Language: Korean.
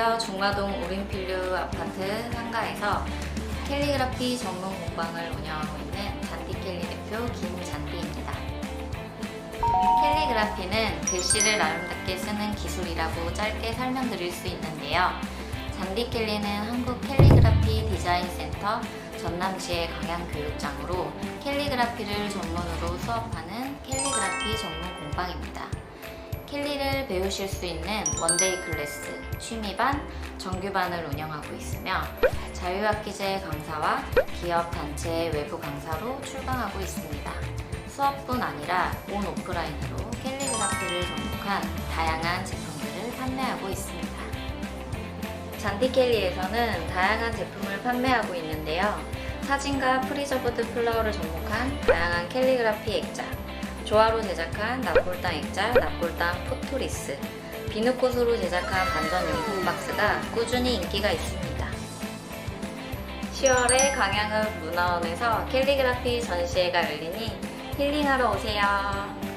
안녕하세요. 중마동 우린필류 아파트 상가에서 캘리그라피 전문 공방을 운영하고 있는 잔디캘리 대표 김잔디입니다. 캘리그라피는 글씨를 아름답게 쓰는 기술이라고 짧게 설명드릴 수 있는데요. 잔디캘리는 한국 캘리그라피 디자인 센터 전남시의 강양교육장으로 캘리그라피를 전문으로 수업하는 캘리그라피 전문 공방입니다. 캘리를 배우실 수 있는 원데이 클래스, 취미반, 정규반을 운영하고 있으며 자유학기제 강사와 기업 단체 외부 강사로 출강하고 있습니다. 수업뿐 아니라 온 오프라인으로 캘리그라피를 접목한 다양한 제품들을 판매하고 있습니다. 잔디캘리에서는 다양한 제품을 판매하고 있는데요. 사진과 프리저브드 플라워를 접목한 다양한 캘리그라피 액자, 조화로 제작한 납골당 액자, 납골당 포토리스, 비누꽃으로 제작한 반전 용품 박스가 꾸준히 인기가 있습니다. 10월에 강양읍 문화원에서 캘리그라피 전시회가 열리니 힐링하러 오세요.